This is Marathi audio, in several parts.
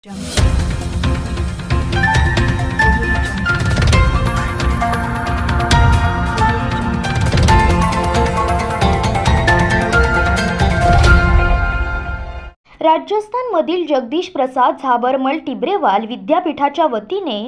张 런? राजस्थानमधील जगदीश प्रसाद झाबरमल टिब्रेवाल विद्यापीठाच्या वतीने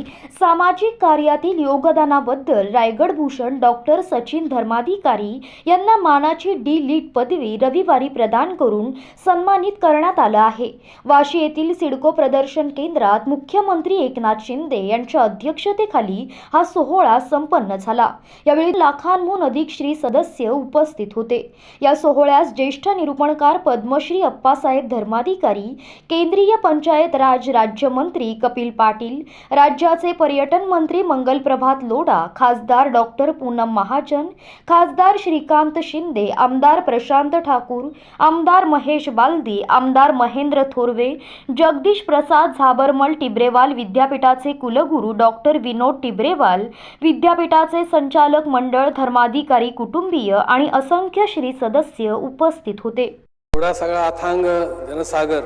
सामाजिक कार्यातील योगदानाबद्दल रायगड भूषण डॉक्टर सचिन धर्माधिकारी यांना मानाची डी लीट पदवी रविवारी प्रदान करून सन्मानित करण्यात आलं आहे. वाशी येथील सिडको प्रदर्शन केंद्रात मुख्यमंत्री एकनाथ शिंदे यांच्या अध्यक्षतेखाली हा सोहळा संपन्न झाला. यावेळी लाखांहून अधिक श्री सदस्य उपस्थित होते. या सोहळ्यास ज्येष्ठ निरूपणकार पद्मश्री अप्पासाहेब धर्मा धर्माधिकारी केंद्रीय पंचायत राज राज्यमंत्री कपिल पाटील राज्याचे पर्यटन मंत्री मंगलप्रभात लोढा खासदार डॉक्टर पूनम महाजन खासदार श्रीकांत शिंदे आमदार प्रशांत ठाकूर आमदार महेश बालदी आमदार महेंद्र थोरवे जगदीश प्रसाद झाबरमल टिब्रेवाल विद्यापीठाचे कुलगुरू डॉक्टर विनोद टिब्रेवाल विद्यापीठाचे संचालक मंडळ धर्माधिकारी कुटुंबीय आणि असंख्य श्री सदस्य उपस्थित होते. एवढा सगळा अथांग जनसागर.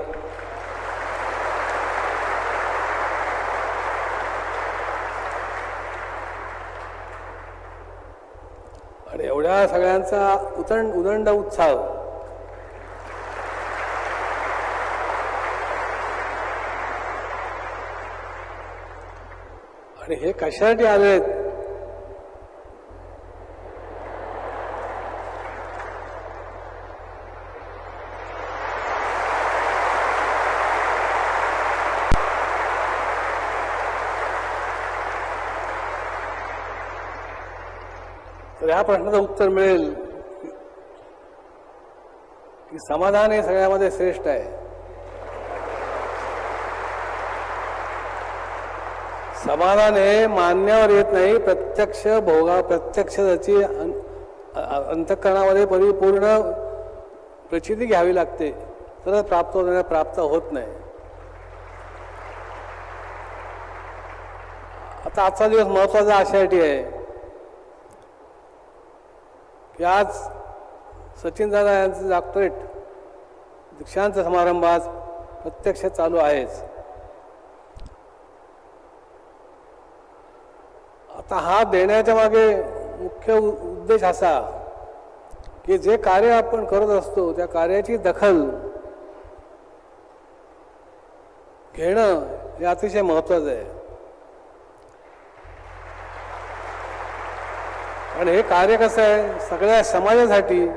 आणि एवढ्या सगळ्यांचा उतण उदंड उत्साह. आणि हे कशासाठी आलेत? तर ह्या प्रश्नाचं उत्तर मिळेल की समाधान हे सगळ्यामध्ये श्रेष्ठ आहे. समाधान हे मान्यावर येत नाही प्रत्यक्ष भोगा प्रत्यक्ष त्याची अं- अंतःकरणामध्ये परिपूर्ण प्रचिती घ्यावी लागते तर प्राप्त होत प्राप्त होत नाही. आता आजचा दिवस महत्त्वाचा अशासाठी आहे. की आज सचिन दादा यांचं डॉक्टरेट दीक्षांत समारंभ आज प्रत्यक्ष चालू आहेच. आता हा देण्याच्या मागे मुख्य उ- उद्देश असा की जे कार्य आपण करत असतो त्या कार्याची दखल घेणं हे अतिशय महत्वाचं आहे. आणि हे कार्य कसं आहे? सगळ्या समाजासाठी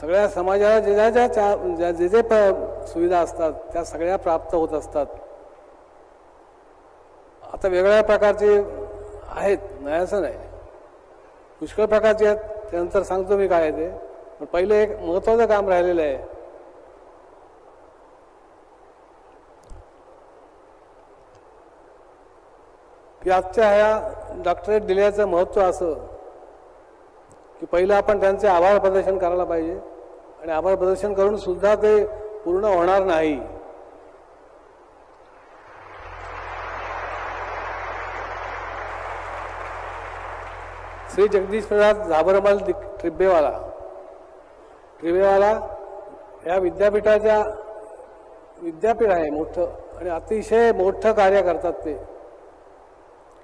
सगळ्या समाजाला जे ज्या ज्या ज्या- जे जे प- सुविधा असतात त्या सगळ्या प्राप्त होत असतात. आता वेगळ्या प्रकारचे आहेत नाही असं नाही. पुष्कळ प्रकारचे आहेत त्यानंतर सांगतो मी काय ते. पण पहिले एक महत्वाचं काम राहिलेलं आहे. की आजच्या ह्या डॉक्टरेट दिल्याचं महत्त्व असं. की पहिलं आपण त्यांचे आभार प्रदर्शन करायला पाहिजे. आणि आभार प्रदर्शन करून सुद्धा ते पूर्ण होणार नाही. श्री जगदीश प्रसाद झाबरमल दि- ट्रिब्बेवाला ट्रिब्बेवाला या विद्यापीठाच्या विद्यापीठ आहे मोठं आणि अतिशय मोठं कार्य करतात ते.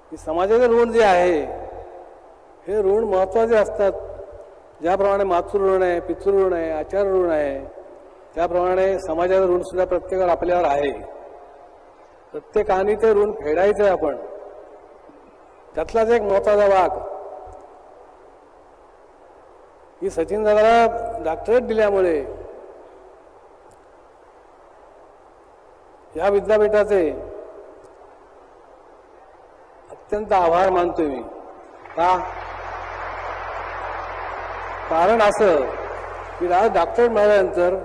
की समाजाचे ऋण जे आहे हे ऋण महत्त्वाचे असतात. ज्याप्रमाणे मातृ ऋण आहे पितृ ऋण आहे आचार ऋण आहे त्याप्रमाणे समाजाचं ऋण सुद्धा प्रत्येकावर आपल्यावर आहे. प्रत्येकाने ते ऋण फेडायचं आहे आपण. त्यातलाच एक महत्त्वाचा भाग. की सचिन दादाला डॉक्टरेट दिल्यामुळे या विद्यापीठाचे अत्यंत आभार मानतोय मी. का? कारण असं की आज डॉक्टर मिळाल्यानंतर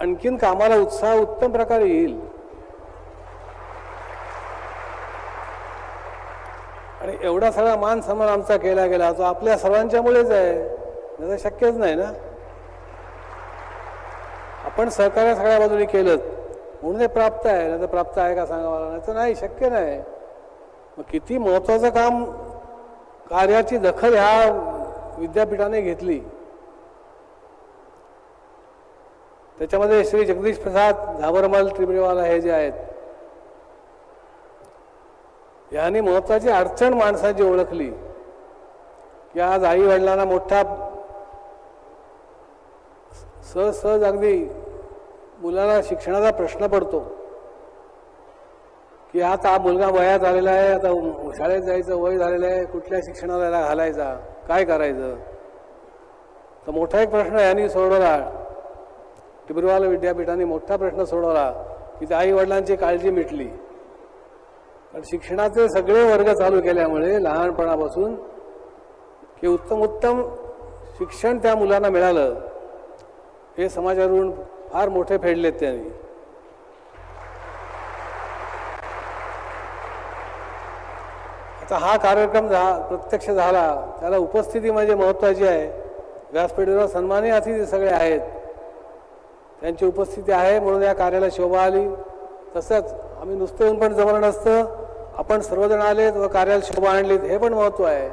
आणखीन कामाला उत्साह उत्तम प्रकारे येईल. आणि एवढा सगळा मान सन्मान आमचा केला गेला तो आपल्या सर्वांच्यामुळेच आहे. नाही तर शक्यच नाही ना? आपण सहकार्य सगळ्या बाजूने केलं म्हणून ते प्राप्त आहे. नाही तर प्राप्त आहे का सांगा मला? नाही तर नाही शक्य नाही. मग किती महत्वाचं काम कार्याची दखल ह्या विद्यापीठाने घेतली. त्याच्यामध्ये श्री जगदीश प्रसाद झाबरमल त्रिपुरेवाला हे जे आहेत यांनी महत्वाची अडचण माणसाची ओळखली. की आज आई वडिलांना मोठा सहज सहज अगदी मुलाला शिक्षणाचा प्रश्न पडतो. की आता हा मुलगा वयात आलेला आहे आता शाळेत जायचं वय झालेलं आहे कुठल्या शिक्षणाला घालायचा काय करायचं? तर मोठा एक प्रश्न यांनी सोडवला. टिब्रुवाला विद्यापीठाने मोठा प्रश्न सोडवला की त्या आईवडिलांची काळजी मिटली. कारण शिक्षणाचे सगळे वर्ग चालू केल्यामुळे लहानपणापासून की उत्तम उत्तम शिक्षण त्या मुलांना मिळालं हे समाजावरून फार मोठे फेडलेत त्यांनी. आता हा कार्यक्रम झा प्रत्यक्ष झाला त्याला उपस्थिती म्हणजे महत्त्वाची आहे. व्यासपीठावर सन्मानी अतिथी सगळे आहेत. त्यांची उपस्थिती आहे म्हणून या कार्याला शोभा आली. तसंच आम्ही नुसतं येऊन पण जमलं नसतं. आपण सर्वजण आलेत व कार्याला शोभा आणलीत. हे पण महत्त्व आहे.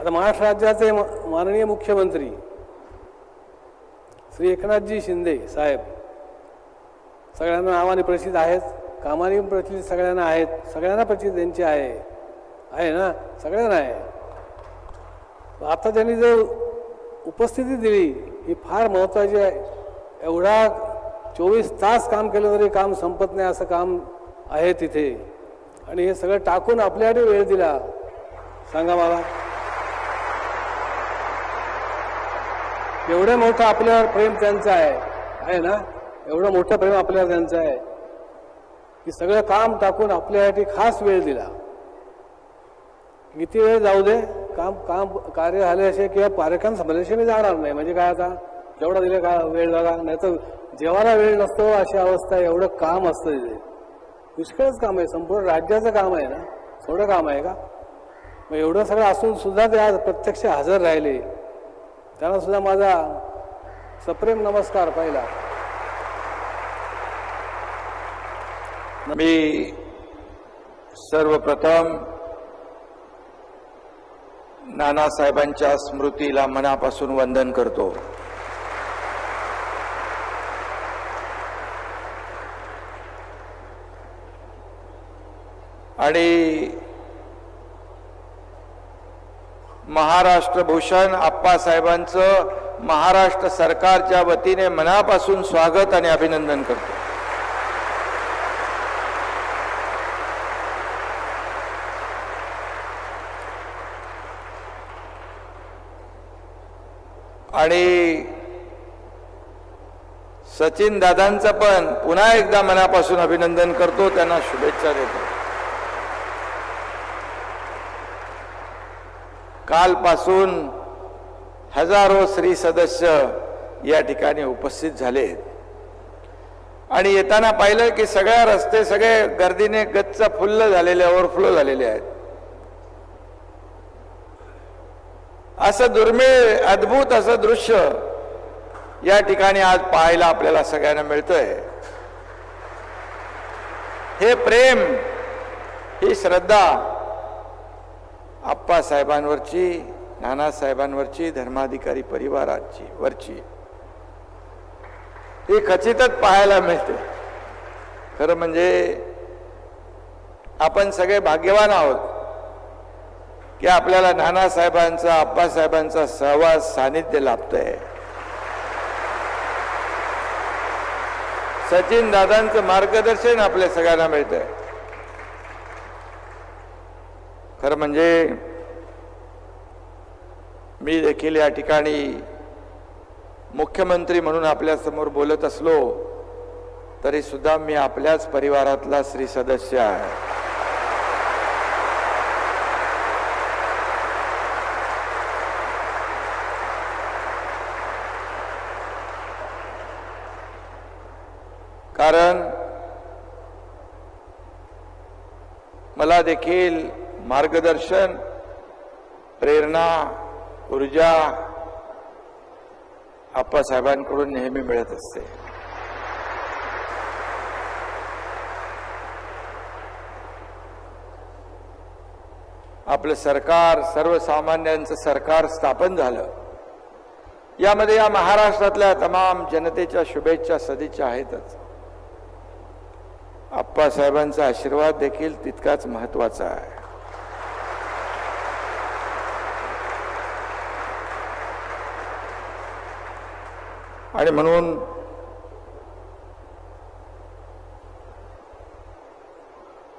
आता महाराष्ट्र राज्याचे माननीय मुख्यमंत्री श्री एकनाथजी शिंदे साहेब सगळ्यांना नावाने प्रसिद्ध आहेत. कामाने प्रचलित सगळ्यांना आहेत. सगळ्यांना प्रचित त्यांची आहे. आहे ना? सगळ्यांना आहे. आता त्यांनी जो उपस्थिती दिली ही फार महत्त्वाची आहे. एवढा चोवीस तास काम केलं तरी काम संपत नाही असं काम आहे तिथे. आणि हे सगळं टाकून आपल्यासाठी वेळ दिला. सांगा मला एवढं मोठं आपल्यावर प्रेम त्यांचं आहे. आहे ना? एवढं मोठं प्रेम आपल्यावर त्यांचं आहे. की सगळं काम टाकून आपल्यासाठी खास वेळ दिला. किती वेळ जाऊ दे? काम काम कार्य झाल्याशिवाय किंवा कार्यक्रम संपल्याशिवाय मी जाणार नाही. म्हणजे काय आता? जेवढा दिले का वेळ झाला नाही तर जेवायला वेळ नसतो अशी अवस्था आहे एवढं काम असतं तिथे. पुष्कळच काम आहे. संपूर्ण राज्याचं काम आहे ना? थोडं काम आहे का? मग एवढं सगळं असून सुद्धा ते आज प्रत्यक्ष हजर राहिले. त्यांना सुद्धा माझा सप्रेम नमस्कार पहिला. मी सर्वप्रथम नानासाहेबांच्या स्मृतीला मनापासून वंदन करतो. आणि महाराष्ट्र भूषण आप्पासाहेबांचं महाराष्ट्र सरकारच्या वतीने मनापासून स्वागत आणि अभिनंदन करतो. आणि सचिन दादांचं पण पुन्हा एकदा मनापासून अभिनंदन करतो त्यांना शुभेच्छा देतो. कालपासून हजारो स्त्री सदस्य या ठिकाणी उपस्थित झाले. आणि येताना पाहिलं की सगळ्या रस्ते सगळे गर्दीने गच्च फुल्ल झालेले ओव्हरफ्लो झालेले आहेत. असं दुर्मिळ अद्भुत असं दृश्य या ठिकाणी आज पाहायला आपल्याला सगळ्यांना मिळतंय. हे प्रेम ही श्रद्धा आप्पासाहेबांवरची नानासाहेबांवरची धर्माधिकारी परिवाराची वरची. ही खचितच पाहायला मिळते खरं म्हणजे आपण सगळे भाग्यवान आहोत. की आपल्याला नानासाहेबांचा आप्पासाहेबांचा सहवास सानिध्य लाभतंय. सचिन दादांचं मार्गदर्शन आपल्या सगळ्यांना मिळतंय. खरं म्हणजे मी देखील या ठिकाणी मुख्यमंत्री म्हणून आपल्यासमोर बोलत असलो तरी सुद्धा मी आपल्याच परिवारातला श्री सदस्य आहे कारण मला देखील मार्गदर्शन प्रेरणा ऊर्जा आप्पासाहेबांकडून नेहमी मिळत असते. आपलं सरकार सर्वसामान्यांचं सरकार स्थापन झालं. यामध्ये या महाराष्ट्रातल्या तमाम जनतेच्या शुभेच्छा सदिच्छा आहेतच. आप्पासाहेबांचा आशीर्वाद देखील तितकाच महत्त्वाचा आहे. आणि म्हणून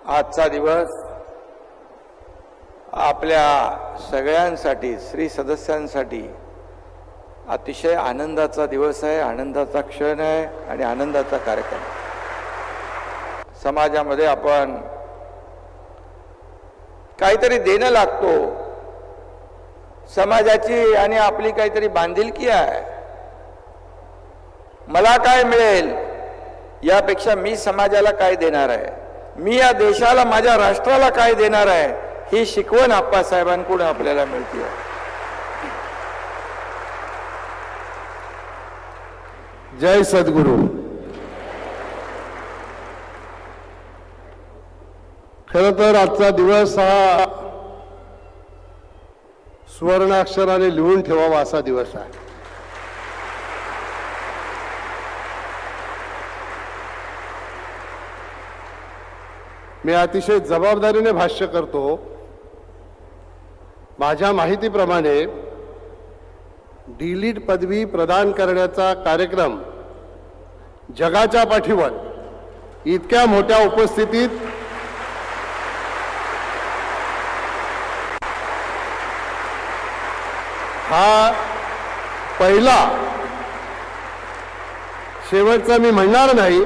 आजचा दिवस आपल्या सगळ्यांसाठी श्री सदस्यांसाठी अतिशय आनंदाचा दिवस आहे आनंदाचा क्षण आहे आणि आनंदाचा कार्यक्रम समाजामध्ये आपण काहीतरी देणं लागतो. समाजाची आणि आपली काहीतरी बांधिलकी आहे. मला काय मिळेल यापेक्षा मी समाजाला काय देणार आहे? मी या देशाला माझ्या राष्ट्राला काय देणार आहे? ही शिकवण आप्पासाहेबांकडून आपल्याला मिळते. जय सद्गुरू. खर तर आजचा दिवस हा सुवर्णाक्षराने लिहून ठेवावा असा दिवस आहे. मी अतिशय जबाबदारीने भाष्य करतो. माझ्या माहितीप्रमाणे डिलीट पदवी प्रदान करण्याचा कार्यक्रम जगाच्या पाठीवर इतक्या मोठ्या उपस्थितीत हा पहिला. शेवटचा मी म्हणणार नाही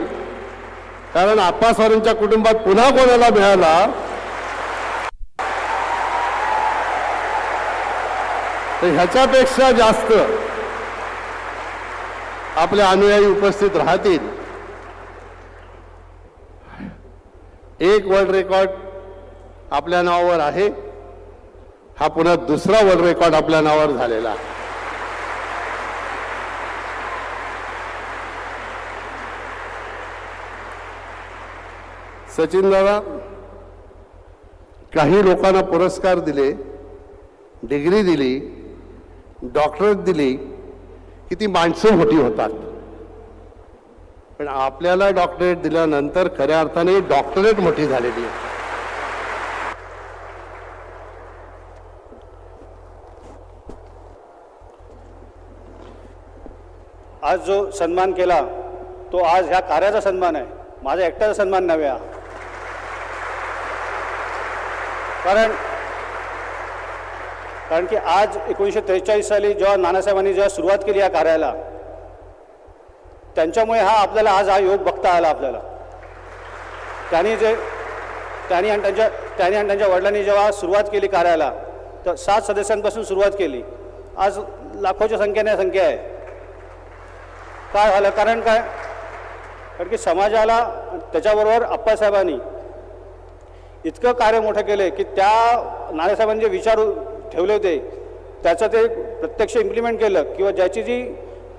कारण आप्पासारांच्या कुटुंबात पुन्हा कोणाला मिळाला? तर ह्याच्यापेक्षा जास्त आपले अनुयायी उपस्थित राहतील. एक वर्ल्ड रेकॉर्ड आपल्या नावावर आहे. हा पुन्हा दुसरा वर्ल्ड रेकॉर्ड आपल्या नावावर झालेला. सचिन दादा काही लोकांना पुरस्कार दिले डिग्री दिली डॉक्टरेट दिली की ती माणसं मोठी होतात. पण आपल्याला डॉक्टरेट दिल्यानंतर खऱ्या अर्थाने डॉक्टरेट मोठी झालेली आहे. जो सन्मान केला तो आज ह्या कार्याचा सन्मान आहे. माझा एकट्याचा सन्मान नव्हे हा. कारण कारण की आज एकोणीसशे त्रेचाळीस साली जेव्हा नानासाहेबांनी जेव्हा सुरुवात केली या कार्याला त्यांच्यामुळे हा आपल्याला आज हा योग बघता आला आपल्याला. त्यांनी जे त्यांनी आणि त्यांच्या त्यांनी आणि त्यांच्या वडिलांनी जेव्हा सुरुवात केली कार्याला तर सात सदस्यांपासून सुरुवात केली. आज लाखोच्या संख्येने संख्या आहे. काय झालं? कारण काय? कारण की समाजाला त्याच्याबरोबर अप्पासाहेबांनी इतकं कार्य मोठं केलं की त्या नानासाहेबांनी जे विचार ठेवले होते त्याचं ते प्रत्यक्ष इम्प्लिमेंट केलं किंवा ज्याची जी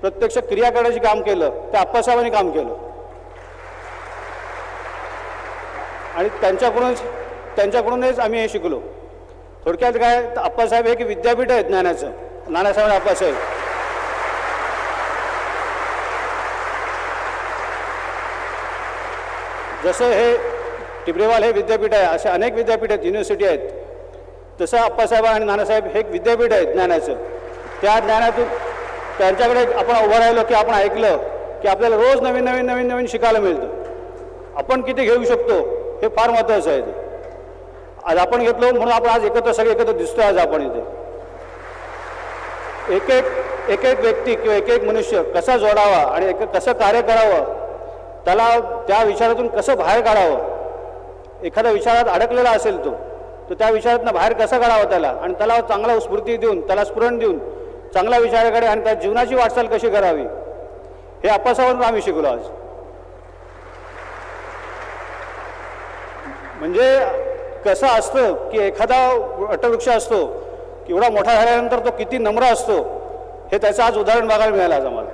प्रत्यक्ष क्रिया करण्याची काम केलं ते अप्पासाहेबांनी काम केलं. आणि त्यांच्याकडूनच त्यांच्याकडूनच आम्ही हे शिकलो. थोडक्यात काय? तर अप्पासाहेब हे की विद्यापीठ आहे ज्ञानाचं. नानासाहेब आणि जसं हे टिबरेवाल हे विद्यापीठ आहे असे अनेक विद्यापीठ आहेत युनिव्हर्सिटी आहेत. तसं अप्पासाहेब आणि नानासाहेब हे एक विद्यापीठ आहे ज्ञानाचं. त्या ज्ञानातून त्यांच्याकडे आपण उभं राहिलो की आपण ऐकलं की आपल्याला रोज नवीन नवीन नवीन नवीन शिकायला मिळतं. आपण किती घेऊ शकतो हे फार महत्त्वाचं आहे ते. आज आपण घेतलो म्हणून आपण आज एकत्र सगळे एकत्र दिसतो आज आपण इथे. एक एक एक एक व्यक्ती किंवा एक एक मनुष्य कसा जोडावा आणि एक कसं कार्य करावं त्याला त्या विचारातून कसं बाहेर काढावं? एखाद्या विचारात अडकलेला असेल तो तर त्या विचारातनं बाहेर कसं काढावं त्याला? आणि त्याला चांगला स्फूर्ती देऊन त्याला स्फुरण देऊन चांगल्या विचाराकडे आणि त्या जीवनाची वाटचाल कशी करावी? हे अप्पासाहेबांना आम्ही शिकलो आज. म्हणजे कसं असतं की एखादा वटवृक्ष असतो की एवढा मोठा झाल्यानंतर तो किती नम्र असतो हे त्याचं आज उदाहरण बघायला मिळालं आज आम्हाला.